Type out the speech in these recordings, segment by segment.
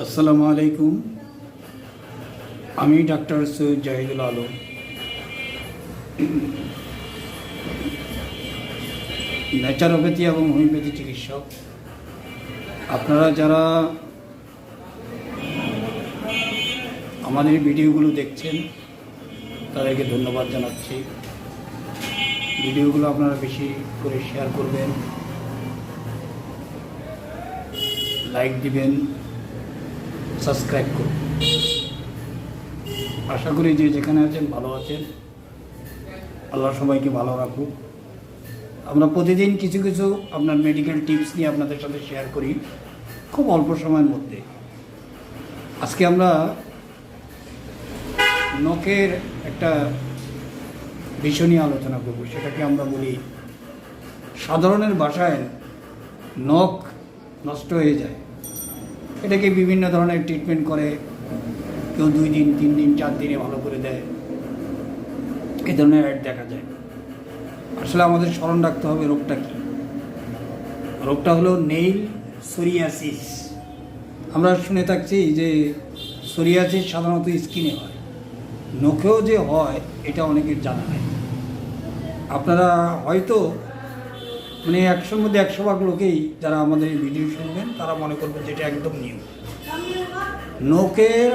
আসসালামু আলাইকুম। আমি ডাক্তার সৈয়দ জাহিদুল আলম। ন্যাচারোপ্যাথি এবং হোমিওপ্যাথি চিকিৎসক। আপনারা যারা আমাদের ভিডিওগুলো দেখছেন, তাদেরকে ধন্যবাদ জানাচ্ছি। ভিডিওগুলো আপনারা বেশি করে শেয়ার করবেন, লাইক দিবেন সাবস্ক্রাইব করুন। আশা করি যে যেখানে আছেন ভালো আছেন। আল্লাহ সবাইকে ভালো রাখুক। আমরা প্রতিদিন কিছু কিছু আপনার মেডিকেল টিপস নিয়ে আপনাদের সাথে শেয়ার করি, খুব অল্প সময়ের মধ্যে। আজকে আমরা নখের একটা বিষয় নিয়ে আলোচনা করব, সেটাকে আমরা বলি সাধারণের বাসায় নখ নষ্ট হয়ে যায়। এটাকে বিভিন্ন ধরনের ট্রিটমেন্ট করে, কেউ দুই দিন, তিন দিন, চার দিনে ভালো করে দেয়। এ ধরনের অ্যাড দেখা যায়। আসলে আমাদের স্মরণ রাখতে হবে রোগটা কী। রোগটা হলো নেইল সোরিয়াসিস আমরা শুনে থাকছি যে সোরিয়াসিস সাধারণত স্কিনে হয়। নখেও যে হয়, এটা অনেকের জানা নাই। আপনারা হয়তো মানে একশোর মধ্যে একশো ভাগ লোকেই যারা আমাদের এই ভিডিও শুনবেন, তারা মনে করবেন যে এটা একদম নিউ নখের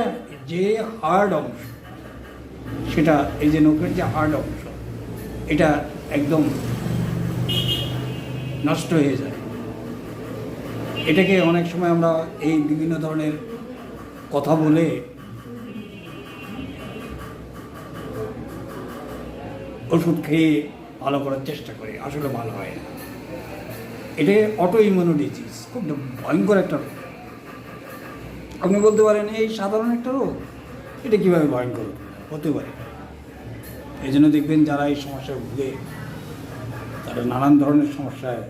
যে হার্ড অংশ, সেটা এই যে নখের যে হার্ড অংশ, এটা একদম নষ্ট হয়ে যায়। এটাকে অনেক সময় আমরা এই বিভিন্ন ধরনের কথা বলে ওষুধ খেয়ে ভালো করার চেষ্টা করি, আসলে ভালো হয় না। এটা অটো ইমিউনো ডিজিজ খুব ভয়ঙ্কর একটা রোগ। আপনি বলতে পারেন, এই সাধারণ একটা রোগ? এটা কীভাবে ভয়ঙ্কর? হতে পারে। এই জন্য দেখবেন যারা এই সমস্যায় ভুগে, তারা নানান ধরনের সমস্যায়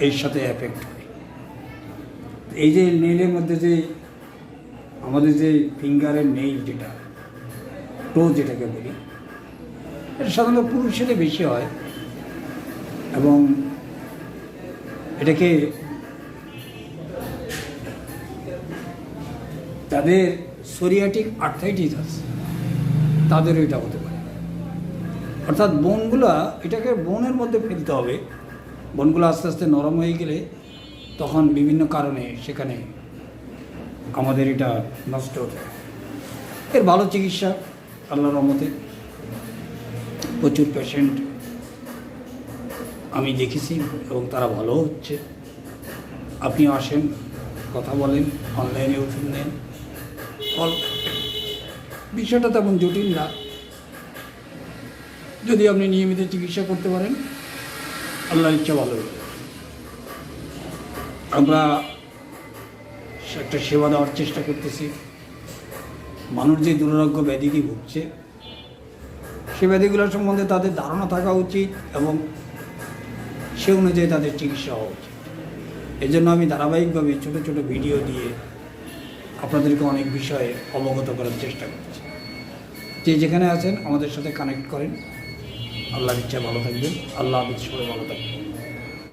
এর সাথে হয় এই যে নেইলের মধ্যে যে, আমাদের যে ফিঙ্গারের নেইল যেটা টো যেটাকে বলি, এটা সাধারণত পুরুষের বেশি হয় এবং এটাকে তাদের সোরিয়াটিক আর্থাইটিস আছে। তাদেরও এটা হতে পারে। অর্থাৎ বনগুলা, এটাকে বনের মধ্যে ফেলতে হবে। বনগুলো আস্তে আস্তে নরম হয়ে গেলে তখন বিভিন্ন কারণে সেখানে আমাদের এটা নষ্ট হতে। এর ভালো চিকিৎসা, আল্লাহর রহমতে প্রচুর পেশেন্ট আমি দেখেছি এবং তারা ভালো হচ্ছে। আপনি আসেন, কথা বলেন অনলাইনে ওষুধ নেন। ফল, বিষয়টা তেমন জটিল না। যদি আপনি নিয়মিত চিকিৎসা করতে পারেন, আল্লাহর ইচ্ছা ভালো হবে। আমরা একটা সেবা দেওয়ার চেষ্টা করতেছি। মানুষ যে দুরারোগ্য ব্যাধিকে ভুগছে, সে ব্যাধিগুলোর সম্বন্ধে তাদের ধারণা থাকা উচিত এবং সে অনুযায়ী তাদের চিকিৎসা হওয়া উচিত। এই জন্য আমি ধারাবাহিকভাবে ছোটো ছোটো ভিডিও দিয়ে আপনাদেরকে অনেক বিষয়ে অবগত করার চেষ্টা করছি। যে যেখানে আছেন, আমাদের সাথে কানেক্ট করেন। আল্লাহর ইচ্ছা ভালো থাকবেন। আল্লাহ হাফিজ, সবাই ভালো থাকবেন।